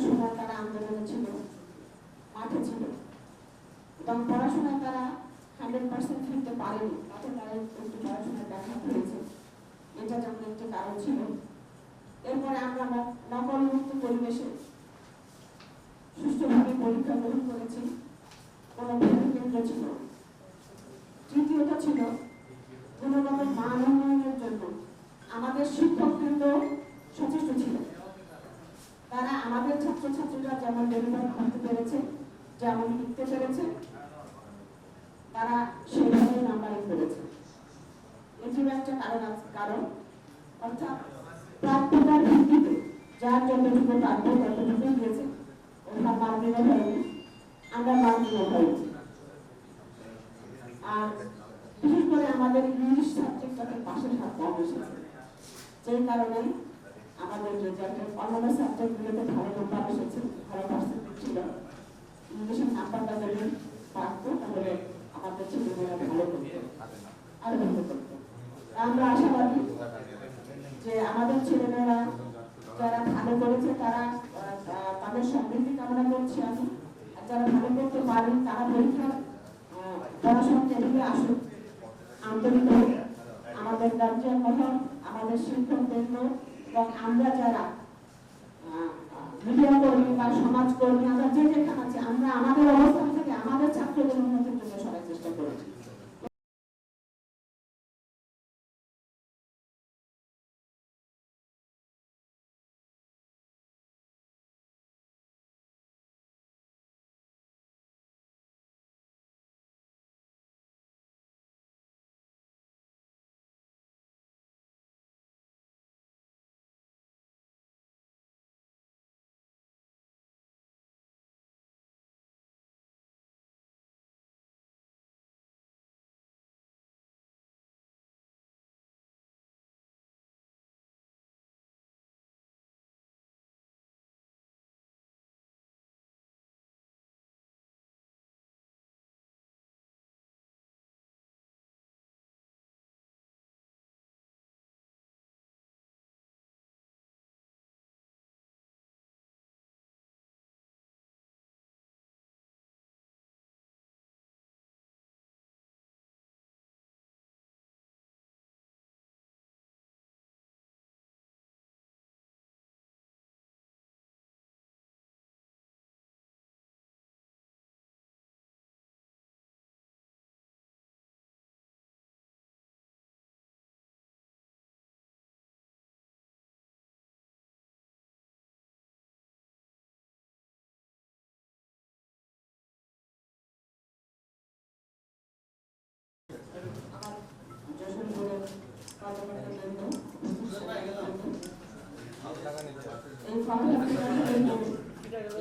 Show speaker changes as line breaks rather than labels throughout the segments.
সময় তারা আন্দোলনে ছিল মাঠে ছিল। এবং পড়াশোনায় তারা হান্ড্রেড পার্সেন্ট ফিরতে পারেনি। তাতে তারা একটু পড়াশোনায় ব্যাঘাত হয়েছে। এটা যেমন একটি কারণ ছিল। এরপরে আমরা নকলমুক্ত পরিবেশে সুষ্ঠুভাবে পরীক্ষা গ্রহণ করেছি। কোনো কেন্দ্র ছিল না। তৃতীয়ত ছিল গুণগত মান উন্নয়নের জন্য আমাদের শিক্ষকবৃন্দ সচেষ্ট ছিল তারা আমাদের ছাত্রছাত্রীরা যেমন ডেলিভারি করতে পেরেছে, যেমন লিখতে পেরেছে, তারা সেইভাবে নাম্বারিং করেছে। এটিও একটা কারণ আছে কারণ, অর্থাৎ প্রাপ্যতার ভিত্তিতে যার যতটুকু প্রাপ্য ততটুকুই দিয়েছে মান দেওয়া হয়নি আমরা দেওয়া হয়নি আর বিশেষ করে আমাদের ইংলিশ সাবজেক্টটাকে পাশের হাত কম এসেছে যেই কারণে অন্যান্য সাবজেক্টগুলোতে ভালো নাম্বার এসেছে আমাদের ছেলেমেয়েরা ভালো যারা ভালো করেছে, তারা তাদের সমৃদ্ধি কামনা করছি আমি। আর যারা ভালো করতে পারেন, তারা পরীক্ষা পড়াশোনা আসুক। আমাদের গার্জিয়ান মহল আমাদের শিক্ষক বৃন্দ এবং আমরা যারা মিডিয়া কর্মী বা সমাজকর্মী, আমরা যে যেখানে আছি, আমরা আমাদের অবস্থান থেকে আমাদের ছাত্রদের উন্নতির জন্য সবাই চেষ্টা করেছি।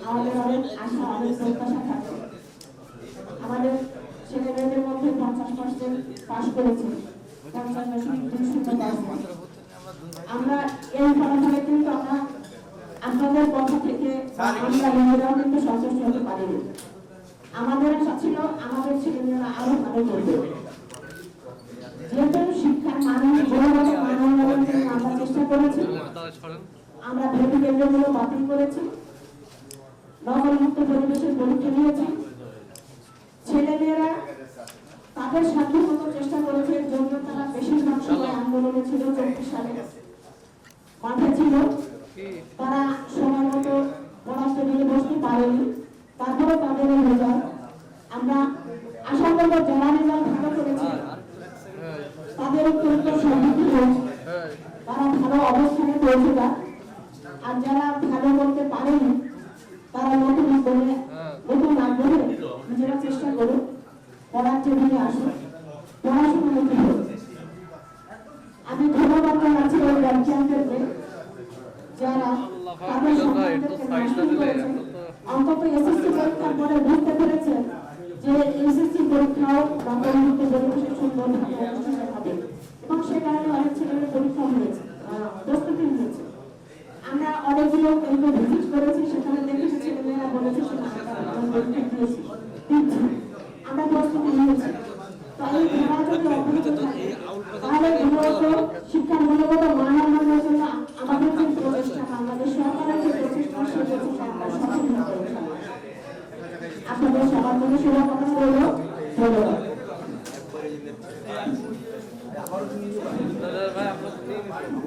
আমাদের অনেক আশা অনেক প্রত্যাশা থাকে আমাদের ছেলে মধ্যে পঞ্চাশ পার্সেন্ট পাশ করেছে পঞ্চাশ দশমিক দুই শূন্য পার্সেন্ট আমরা এই ফলাফলে কিন্তু আমরা আপনাদের পক্ষ থেকে আমরা হতে পারিনি আমাদের আশা ছিল আমাদের ছেলেমেয়েরা আরও ভালো করবে যেহেতু শিক্ষার মান চেষ্টা করেছি। আমরা ভর্তি কেন্দ্রগুলো বাতিল করেছি। নগরমুক্ত পরিবেশের পরীক্ষা নিয়েছি। ছেলেমেয়েরা তাদের সাধ্য মতো চেষ্টা করেছে যদিও তারা বেশিরভাগ সময় আন্দোলনে ছিল চব্বিশ সালে। মাঠে ছিল। তারা সময় মতো পড়াশোনা নিয়ে বসতে পারেনি। তারপরে তাদের রেজাল্ট আমরা আশা করব যারা রেজাল্ট ভালো করেছে তাদের অত্যন্ত সমৃদ্ধি হয়েছে তারা ভালো অবস্থানে পৌঁছে যাক আর যারা ভালো করতে পারেনি, তারা নতুন করে, নতুন আগ্রহে নিজেরা চেষ্টা করুক, পড়ার টেবিলে আসুক, পড়াশোনা নতুন আমি ধন্যবাদ ওই গার্জিয়ানদেরকে যারা তাদের পরীক্ষার পরে বুঝতে পেরেছে যে এসএসসি পরীক্ষাও পরিবেশে সুন্দরভাবে অনুষ্ঠিত আমরা প্রশ্ন নিয়েছি তাই ধারা যদি অবহিত থাকে তাহলে মূলত শিক্ষার গুণগত মান উন্নয়নের জন্য আমাদের যে প্রচেষ্টা বাংলাদেশ সরকারের যে প্রচেষ্টা সেই প্রচেষ্টা আমরা সফল হতে আপনাদের সবার জন্য শুভকামনা রইল ধন্যবাদ। দাদা ভাই আপনার